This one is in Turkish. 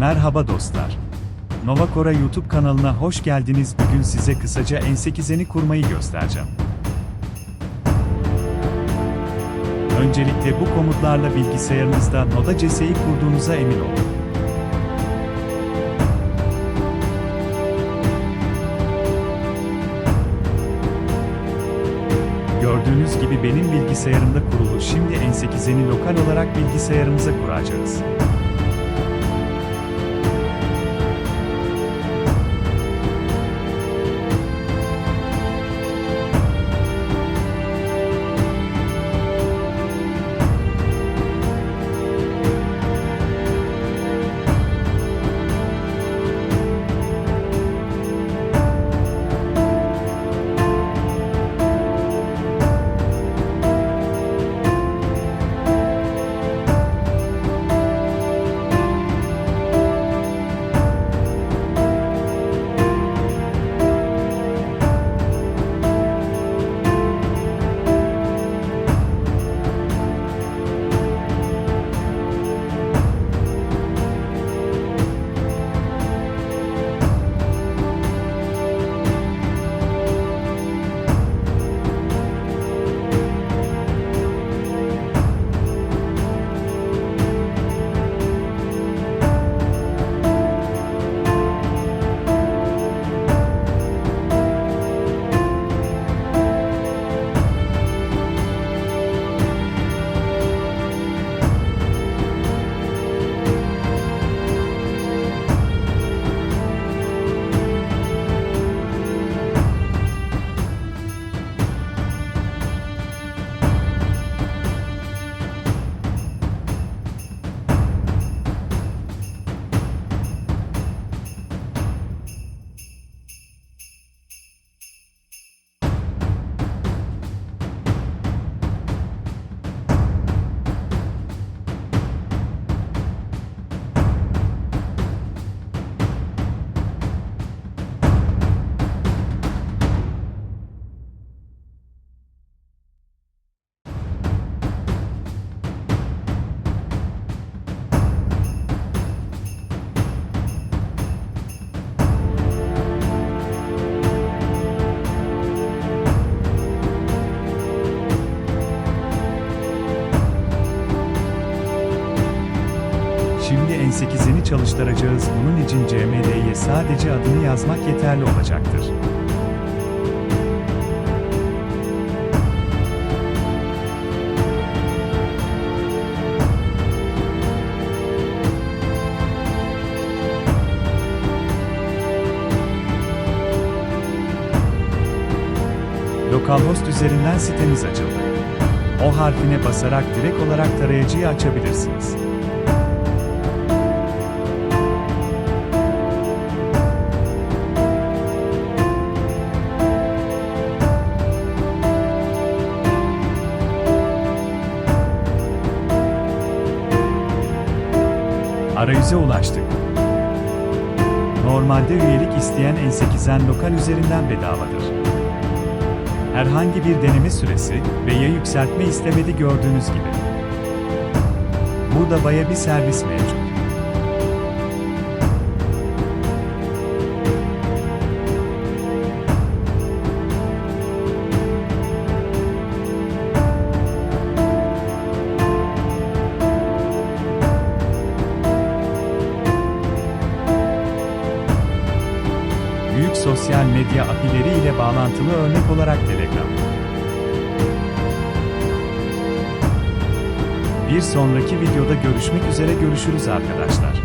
Merhaba dostlar. Novakora YouTube kanalına hoş geldiniz. Bugün size kısaca N8'eni kurmayı göstereceğim. Öncelikle bu komutlarla bilgisayarınızda Noda CS'yi kurduğunuza emin olun. Gördüğünüz gibi benim bilgisayarımda kurulu şimdi N8'eni lokal olarak bilgisayarımıza kuracağız. Şimdi N8'ini çalıştıracağız. Bunun için CMD'ye sadece adını yazmak yeterli olacaktır. Localhost üzerinden sitemiz açıldı. O harfine basarak direkt olarak tarayıcıyı açabilirsiniz. Arayüze ulaştık. Normalde üyelik isteyen N8'en lokal üzerinden bedavadır. Herhangi bir deneme süresi veya yükseltme istemedi gördüğünüz gibi. Burada baya bir servis mevcut. Büyük sosyal medya apileri ile bağlantılı örnek olarak Telegram. Bir sonraki videoda görüşmek üzere görüşürüz arkadaşlar.